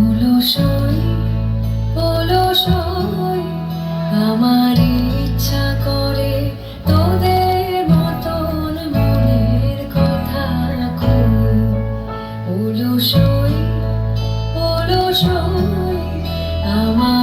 পলসই পলসই আমার ইচ্ছা করে তোদের মতন মনের কথা আমার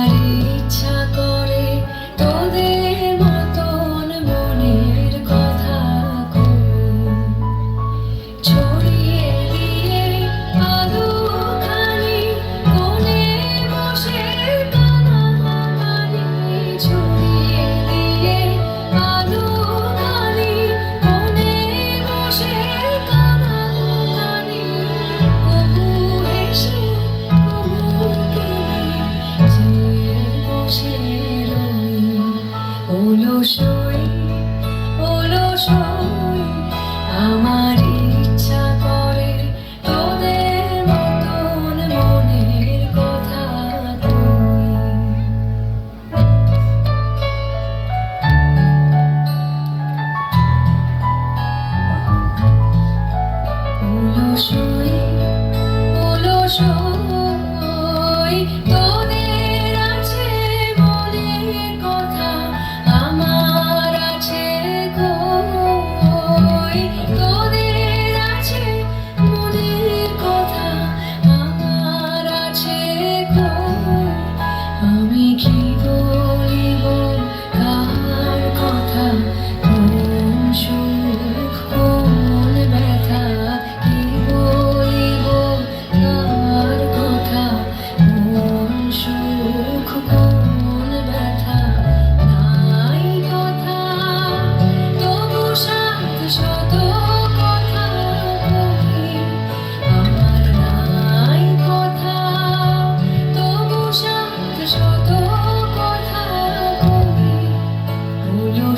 show.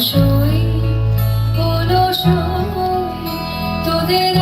সই হলো সই তোদের